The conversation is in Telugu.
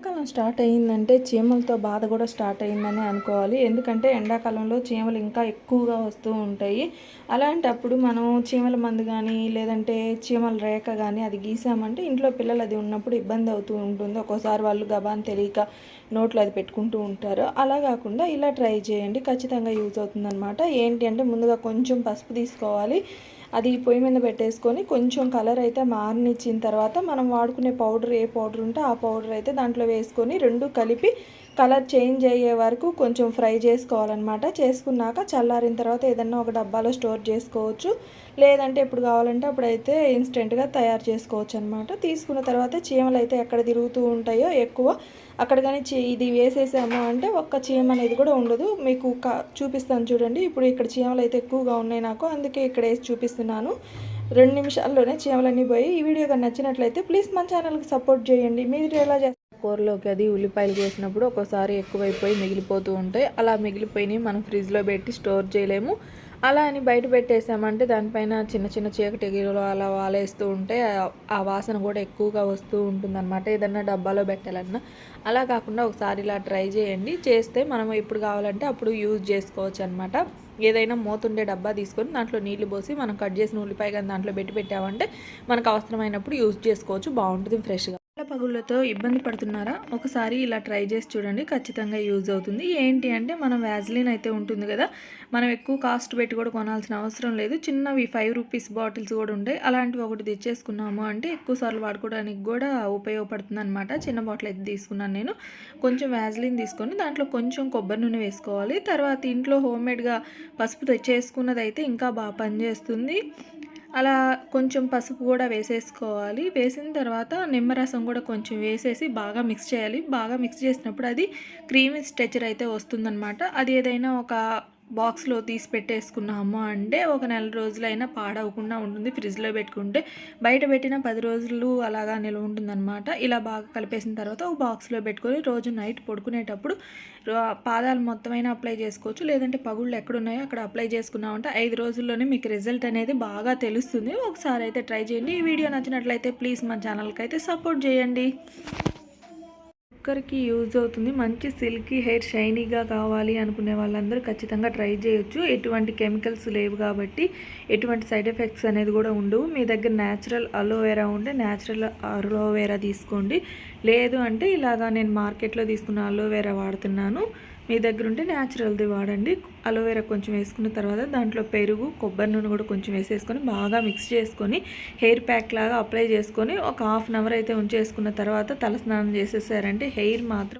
ఎండాకాలం స్టార్ట్ అయ్యిందంటే చీమలతో బాధ కూడా స్టార్ట్ అయ్యిందని అనుకోవాలి. ఎందుకంటే ఎండాకాలంలో చీమలు ఇంకా ఎక్కువగా వస్తూ ఉంటాయి. అలాంటప్పుడు మనం చీమల మందు కానీ లేదంటే చీమల రేఖ కానీ అది గీసామంటే ఇంట్లో పిల్లలు అది ఉన్నప్పుడు ఇబ్బంది అవుతూ ఉంటుంది. ఒక్కోసారి వాళ్ళు గబాన్ తెలియక నోట్లో అది పెట్టుకుంటూ ఉంటారు. అలా కాకుండా ఇలా ట్రై చేయండి. ఖచ్చితంగా యూజ్ అవుతుందన్నమాట. ఏంటి అంటే ముందుగా కొంచెం పసుపు తీసుకోవాలి. అది పొయ్యి మీద పెట్టేసుకొని కొంచెం కలర్ అయితే మారనిచ్చిన తర్వాత మనం వాడుకునే పౌడర్ ఏ పౌడర్ ఉంటే ఆ పౌడర్ అయితే దాంట్లో వేసుకొని రెండు కలిపి కలర్ చేంజ్ అయ్యే వరకు కొంచెం ఫ్రై చేసుకోవాలన్నమాట. చేసుకున్నాక చల్లారిన తర్వాత ఏదన్నా ఒక డబ్బాలో స్టోర్ చేసుకోవచ్చు. లేదంటే ఎప్పుడు కావాలంటే అప్పుడైతే ఇన్స్టెంట్గా తయారు చేసుకోవచ్చు అనమాట తీసుకున్న తర్వాత చీమలు అయితే ఎక్కడ తిరుగుతూ ఉంటాయో ఎక్కువ. అక్కడ కానీ ఇది వేసేసాము అంటే ఒక్క చీమ అనేది కూడా ఉండదు. మీకు చూపిస్తాను చూడండి. ఇప్పుడు ఇక్కడ చీమలు అయితే ఎక్కువగా ఉన్నాయి నాకు. అందుకే ఇక్కడ వేసి చూపిస్తున్నాను. రెండు నిమిషాల్లోనే చీమలన్నీ పోయి ఈ వీడియో కానీ నచ్చినట్లయితే ప్లీజ్ మన ఛానల్కి సపోర్ట్ చేయండి. మీరు ఎలా కూరలోకి అది ఉల్లిపాయలు వేసినప్పుడు ఒక్కోసారి ఎక్కువైపోయి మిగిలిపోతూ ఉంటాయి. అలా మిగిలిపోయినాయి మనం ఫ్రిడ్జ్లో పెట్టి స్టోర్ చేయలేము. అలా అని బయట పెట్టేసామంటే దానిపైన చిన్న చిన్న చీకటిగిలు అలా వాలేస్తూ ఉంటే ఆ వాసన కూడా ఎక్కువగా వస్తూ ఉంటుందన్నమాట. ఏదన్నా డబ్బాలో పెట్టాలన్నా. అలా కాకుండా ఒకసారి ఇలా ట్రై చేయండి. చేస్తే మనం ఎప్పుడు కావాలంటే అప్పుడు యూజ్ చేసుకోవచ్చు అనమాట ఏదైనా మూతుండే డబ్బా తీసుకొని దాంట్లో నీళ్ళు పోసి మనం కట్ చేసిన ఉల్లిపాయ కానీ దాంట్లో పెట్టి పెట్టామంటే మనకు అవసరమైనప్పుడు యూజ్ చేసుకోవచ్చు. బాగుంటుంది ఫ్రెష్గా. పగుళ్ళతో ఇబ్బంది పడుతున్నారా? ఒకసారి ఇలా ట్రై చేసి చూడండి ఖచ్చితంగా యూజ్ అవుతుంది. ఏంటి అంటే మనం వ్యాజ్లిన్ అయితే ఉంటుంది కదా మనం ఎక్కువ కాస్ట్ పెట్టి కూడా కొనాల్సిన అవసరం లేదు. చిన్నవి ఫైవ్ రూపీస్ బాటిల్స్ కూడా ఉంటాయి అలాంటివి ఒకటి తెచ్చేసుకున్నాము అంటే ఎక్కువ సార్లు వాడుకోవడానికి కూడా ఉపయోగపడుతుంది అనమాట చిన్న బాటిల్ అయితే తీసుకున్నాను నేను. కొంచెం వ్యాజ్లిన్ తీసుకొని దాంట్లో కొంచెం కొబ్బరి నూనె వేసుకోవాలి. తర్వాత ఇంట్లో హోమ్మేడ్గా పసుపు తెచ్చేసుకున్నది అయితే ఇంకా బాగా పనిచేస్తుంది. అలా కొంచెం పసుపు కూడా వేసేసుకోవాలి. వేసిన తర్వాత నిమ్మరసం కూడా కొంచెం వేసేసి బాగా మిక్స్ చేయాలి. బాగా మిక్స్ చేసినప్పుడు అది క్రీమీ స్ట్రెచర్ అయితే వస్తుందన్నమాట. అది ఏదైనా ఒక బాక్స్లో తీసి పెట్టేసుకున్నాము అంటే ఒక నెల రోజులైనా పాడవకుండా ఉంటుంది. ఫ్రిడ్జ్లో పెట్టుకుంటే బయట పెట్టిన పది రోజులు అలాగా నిల్వ ఉంటుందన్నమాట. ఇలా బాగా కలిపేసిన తర్వాత ఒక బాక్స్లో పెట్టుకొని రోజు నైట్ పడుకునేటప్పుడు పాదాలు మొత్తమైనా అప్లై చేసుకోవచ్చు. లేదంటే పగుళ్ళు ఎక్కడున్నాయో అక్కడ అప్లై చేసుకున్నామంటే ఐదు రోజుల్లోనే మీకు రిజల్ట్ అనేది బాగా తెలుస్తుంది. ఒకసారి అయితే ట్రై చేయండి. ఈ వీడియో నచ్చినట్లయితే ప్లీజ్ మా ఛానల్కి అయితే సపోర్ట్ చేయండి. ఒక్కరికి యూజ్ అవుతుంది. మంచి సిల్కీ హెయిర్ షైనీగా కావాలి అనుకునే వాళ్ళందరూ ఖచ్చితంగా ట్రై చేయొచ్చు. ఎటువంటి కెమికల్స్ లేవు కాబట్టి ఎటువంటి సైడ్ ఎఫెక్ట్స్ అనేది కూడా ఉండవు. మీ దగ్గర న్యాచురల్ అలోవెరా ఉంటే న్యాచురల్ అలోవెరా తీసుకోండి. లేదు అంటే ఇలాగా నేను మార్కెట్లో తీసుకున్న అలోవెరా వాడుతున్నాను. మీ దగ్గర ఉంటే న్యాచురల్ది వాడండి. అలోవెరా కొంచెం వేసుకున్న తర్వాత దాంట్లో పెరుగు కొబ్బరి నూనె కూడా కొంచెం వేసేసుకొని బాగా మిక్స్ చేసుకొని హెయిర్ ప్యాక్ లాగా అప్లై చేసుకొని ఒక హాఫ్ అన్ అవర్ అయితే ఉంచేసుకున్న తర్వాత తల స్నానం చేసేసారంటే హెయిర్ మాత్రం